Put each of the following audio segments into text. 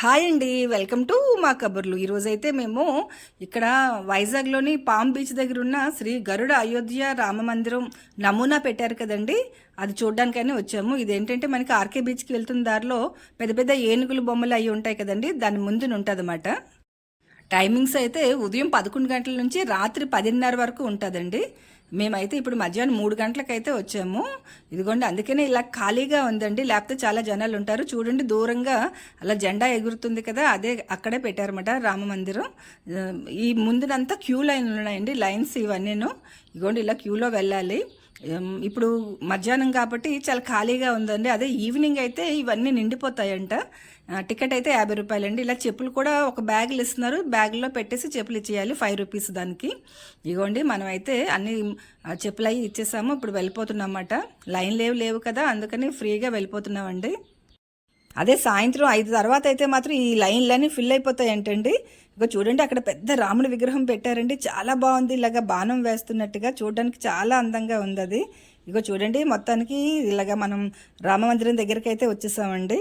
Hi అండి welcome to మా కబుర్లు. ఈరోజైతే మేము ఇక్కడ వైజాగ్లోని పామ్ బీచ్ దగ్గర ఉన్న శ్రీ గరుడ అయోధ్య రామ మందిరం నమూనా పెట్టారు కదండి. అది చూడడానికని వచ్చాము. ఇదేంటంటే మనకి ఆర్కే బీచ్కి వెళ్తున్న దారిలో పెద్ద పెద్ద ఏనుగులు బొమ్మలు అవి ఉంటాయి కదండి. దాని ముందున ఉంటుంది టైమింగ్స్ అయితే ఉదయం పదకొండు గంటల నుంచి రాత్రి పదిన్నర వరకు ఉంటుందండి. మేమైతే ఇప్పుడు మధ్యాహ్నం మూడు గంటలకైతే వచ్చాము. ఇదిగోండి అందుకనే ఇలా ఖాళీగా ఉందండి. లేకపోతే చాలా జనాలు ఉంటారు. చూడండి దూరంగా అలా జెండా ఎగురుతుంది కదా అదే అక్కడే పెట్టారన్నమాట రామ మందిరం. ఈ ముందునంతా క్యూ లైన్లు ఉన్నాయండి లైన్స్ ఇవన్నీను. ఇదిగోండి ఇలా క్యూలో వెళ్ళాలి. ఇప్పుడు మధ్యాహ్నం కాబట్టి చాలా ఖాళీగా ఉందండి. అదే ఈవినింగ్ అయితే ఇవన్నీ నిండిపోతాయంట. టికెట్ అయితే యాభై రూపాయలండి. ఇలా చెప్పులు కూడా ఒక బ్యాగులు ఇస్తున్నారు. బ్యాగులో పెట్టేసి చెప్పులు ఇచ్చేయాలి. ఫైవ్ రూపీస్ దానికి. ఇగోండి మనం అయితే అన్ని చెప్పులు అవి ఇచ్చేసాము. ఇప్పుడు వెళ్ళిపోతున్నాం అన్నమాట. లైన్ లేవు లేవు కదా. అందుకని ఫ్రీగా వెళ్ళిపోతున్నామండి. అదే సాయంత్రం ఐదు తర్వాత అయితే మాత్రం ఈ లైన్లన్నీ ఫిల్ అయిపోతాయంటండి. ఇక చూడండి అక్కడ పెద్ద రాముడి విగ్రహం పెట్టారండి. చాలా బాగుంది. ఇలాగ బాణం వేస్తున్నట్టుగా చూడడానికి చాలా అందంగా ఉంది అది ఇగో చూడండి మొత్తానికి ఇలాగ మనం రామ మందిరం దగ్గరికి అయితే వచ్చేసామండి.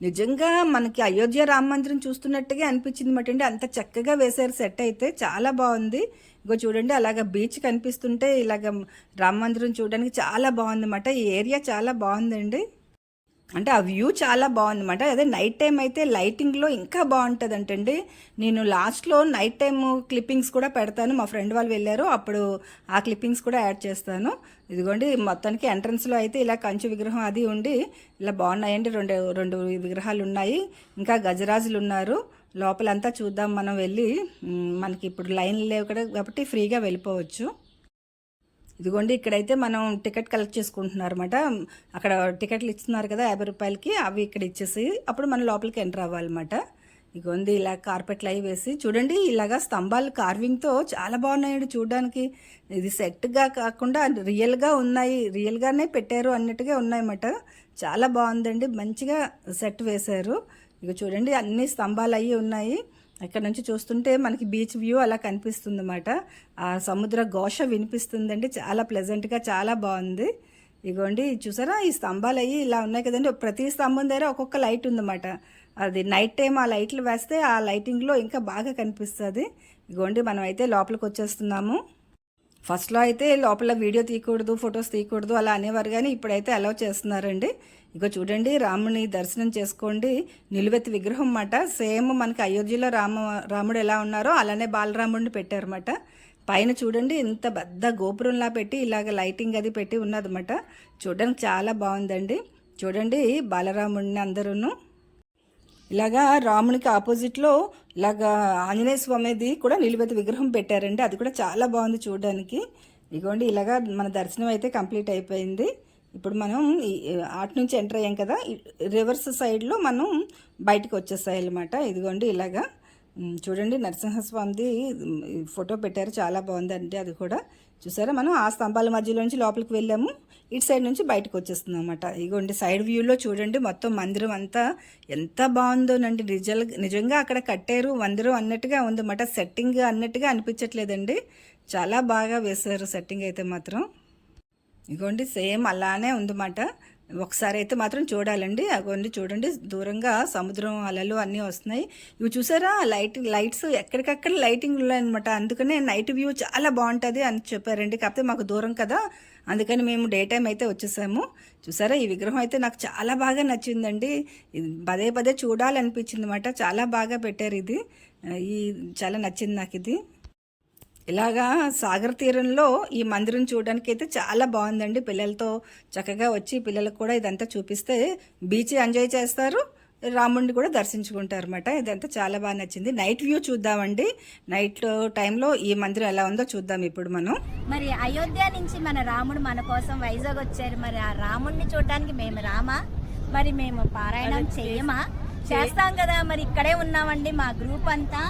నిజంగా మనకి అయోధ్య రామ మందిరం చూస్తున్నట్టుగా అనిపించింది మాట అండి అంత చక్కగా వేశారు సెట్ అయితే. చాలా బాగుంది. ఇగో చూడండి అలాగ బీచ్ కనిపిస్తుంటే ఇలాగ రామ మందిరం చూడడానికి చాలా బాగుంది అన్నమాట ఈ ఏరియా చాలా బాగుందండి. అంటే ఆ వ్యూ చాలా బాగుందన్నమాట. అదే నైట్ టైం అయితే లైటింగ్లో ఇంకా బాగుంటుంది అంటండి నేను లాస్ట్లో నైట్ టైం క్లిప్పింగ్స్ కూడా పెడతాను. మా ఫ్రెండ్ వాళ్ళు వెళ్ళారు. అప్పుడు ఆ క్లిప్పింగ్స్ కూడా యాడ్ చేస్తాను. ఇదిగోండి మొత్తానికి ఎంట్రన్స్లో అయితే ఇలా కంచు విగ్రహం అది ఉండి ఇలా బాగున్నాయండి. రెండు రెండు విగ్రహాలు ఉన్నాయి. ఇంకా గజరాజులు ఉన్నారు. లోపలంతా చూద్దాం మనం వెళ్ళి. మనకి ఇప్పుడు లైన్లు లేవు కదా కాబట్టి ఫ్రీగా వెళ్ళిపోవచ్చు. ఇదిగోండి ఇక్కడైతే మనం టికెట్ కలెక్ట్ చేసుకుంటున్నారు అనమాట అక్కడ టికెట్లు ఇస్తున్నారు కదా యాభై రూపాయలకి అవి ఇక్కడ ఇచ్చేసి అప్పుడు మనం లోపలికి ఎంటర్ అవ్వాలన్నమాట. ఇగోండి ఇలా కార్పెట్లు అవి వేసి చూడండి ఇలాగా స్తంభాలు కార్వింగ్తో చాలా బాగున్నాయండి చూడడానికి. ఇది సెట్గా కాకుండా రియల్గా ఉన్నాయి రియల్గానే పెట్టారు అన్నట్టుగా ఉన్నాయన్నమాట. చాలా బాగుందండి మంచిగా సెట్ వేశారు. ఇక చూడండి అన్ని స్తంభాలు అవి ఉన్నాయి. ఇక్కడ నుంచి చూస్తుంటే మనకి బీచ్ వ్యూ అలా కనిపిస్తుంది అన్నమాట ఆ సముద్ర ఘోష వినిపిస్తుందండి. చాలా ప్లెజెంట్గా చాలా బాగుంది. ఇగోండి చూసారా? ఈ స్తంభాలు అవి ఇలా ఉన్నాయి కదండి. ప్రతి స్తంభం దగ్గర ఒక్కొక్క లైట్ ఉందన్నమాట. అది నైట్ టైం ఆ లైట్లు వేస్తే ఆ లైటింగ్లో ఇంకా బాగా కనిపిస్తుంది. ఇగోండి మనం అయితే లోపలికి వచ్చేస్తున్నాము. ఫస్ట్లో అయితే లోపల వీడియో తీయకూడదు ఫొటోస్ తీయకూడదు అలా అనేవారు కానీ ఇప్పుడైతే అలౌ చేస్తున్నారండి. ఇగో చూడండి రాముని దర్శనం చేసుకోండి. నిలువెత్తి విగ్రహం అన్నమాట. సేమ్ మనకి అయోధ్యలో రామ రాముడు ఎలా ఉన్నారో అలానే బాలరాముడిని పెట్టారన్నమాట. పైన చూడండి ఇంత పెద్ద గోపురంలా పెట్టి ఇలాగ లైటింగ్ అది పెట్టి ఉన్నదన్నమాట. చూడడానికి చాలా బాగుందండి. చూడండి బాలరాముడిని అందరూను. ఇలాగా రామునికి ఆపోజిట్లో ఇలాగా ఆంజనేయ స్వామిది కూడా నిలువెత్తి విగ్రహం పెట్టారండి. అది కూడా చాలా బాగుంది చూడడానికి. ఇదిగోండి ఇలాగా మన దర్శనం అయితే కంప్లీట్ అయిపోయింది. ఇప్పుడు మనం ఈ నుంచి ఎంటర్ అయ్యాం కదా రివర్స్ సైడ్లో మనం బయటకు వచ్చేసాయన్నమాట. ఇదిగోండి ఇలాగా చూడండి నరసింహస్వామిది ఫోటో పెట్టారు చాలా బాగుందండి అది కూడా. చూసారా? మనం ఆ స్తంభాల మధ్యలో నుంచి లోపలికి వెళ్ళాము. ఇటు సైడ్ నుంచి బయటకు వచ్చేస్తున్నాం అనమాట ఇగోండి సైడ్ వ్యూలో చూడండి మొత్తం మందిరం అంతా ఎంత బాగుందోనండి. నిజల్ నిజంగా అక్కడ కట్టారు మందిరం అన్నట్టుగా ఉందన్నమాట. సెట్టింగ్ అన్నట్టుగా అనిపించట్లేదండి. చాలా బాగా వేశారు సెట్టింగ్ అయితే మాత్రం. ఇగోండి సేమ్ అలానే ఉందన్నమాట. ఒకసారి అయితే మాత్రం చూడాలండి. అగోండి చూడండి. దూరంగా సముద్రం అలలు అన్నీ వస్తున్నాయి. ఇవి చూసారా? లైట్ లైట్స్ ఎక్కడికక్కడ లైటింగ్ ఉన్నాయన్నమాట. అందుకనే నైట్ వ్యూ చాలా బాగుంటుంది అని చెప్పారండి. కాకపోతే మాకు దూరం కదా. అందుకని మేము డే టైం అయితే వచ్చేసాము. చూసారా? ఈ విగ్రహం అయితే నాకు చాలా బాగా నచ్చిందండి. పదే పదే చూడాలనిపించింది అనమాట చాలా బాగా పెట్టారు ఇది. ఈ చాలా నచ్చింది నాకు ఇది. ఇలాగా సాగర్ తీరంలో ఈ మందిరం చూడడానికి అయితే చాలా బాగుందండి. పిల్లలతో చక్కగా వచ్చి పిల్లలకు కూడా ఇదంతా చూపిస్తే బీచ్ ఎంజాయ్ చేస్తారు. రాముడిని కూడా దర్శించుకుంటారు అనమాట ఇదంతా చాలా బాగా నచ్చింది. నైట్ వ్యూ చూద్దామండి. నైట్ టైంలో ఈ మందిరం ఎలా ఉందో చూద్దాం ఇప్పుడు మనం. మరి అయోధ్య నుంచి మన రాముడు మన కోసం వైజాగ్ వచ్చారు. మరి ఆ రాముడిని చూడడానికి మేము రామా? మరి మేము పారాయణం చేయమా? చేస్తాం కదా. మరి ఇక్కడే ఉన్నామండి మా గ్రూప్ అంతా.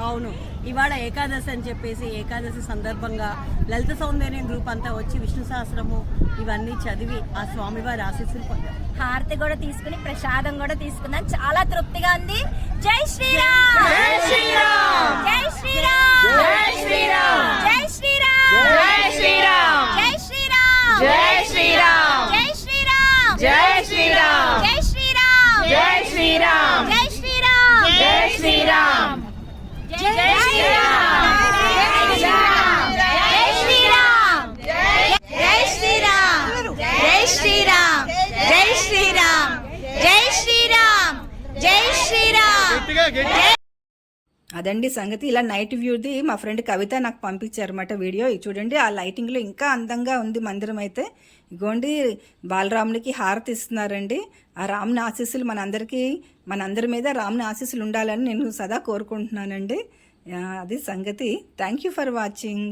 అవును ఇవాళ ఏకాదశి అని చెప్పేసి ఏకాదశి సందర్భంగా లలిత సౌందర్యం గ్రూప్ అంతా వచ్చి విష్ణు సహస్రము ఇవన్నీ చదివి ఆ స్వామివారి ఆశీస్సులు పొందారు హారతి కూడా తీసుకుని ప్రసాదం కూడా తీసుకున్నాం చాలా తృప్తిగా ఉంది జై శ్రీరామ్ జై శ్రీరామ్ జై శ్రీరామ్ జై శ్రీరామ్ జై శ్రీరామ్ జై శ్రీరామ్ జై శ్రీరామ్ జై శ్రీరామ్ జై శ్రీరామ్ జై శ్రీరామ్ జై శ్రీరామ్ జై శ్రీరామ్ జై Gente, Gente. అదండి సంగతి. ఇలా నైట్ వ్యూది మా ఫ్రెండ్ కవిత నాకు పంపించారన్నమాట వీడియో. చూడండి ఆ లైటింగ్లో ఇంకా అందంగా ఉంది మందిరం అయితే. ఇగోండి బాలరామునికి హారతి ఇస్తున్నారండి. ఆ రాముని ఆశీస్సులు మనందరికీ మనందరి మీద రాముని ఆశీస్సులు ఉండాలని నేను సదా కోరుకుంటున్నానండి. అది సంగతి. Thank you for watching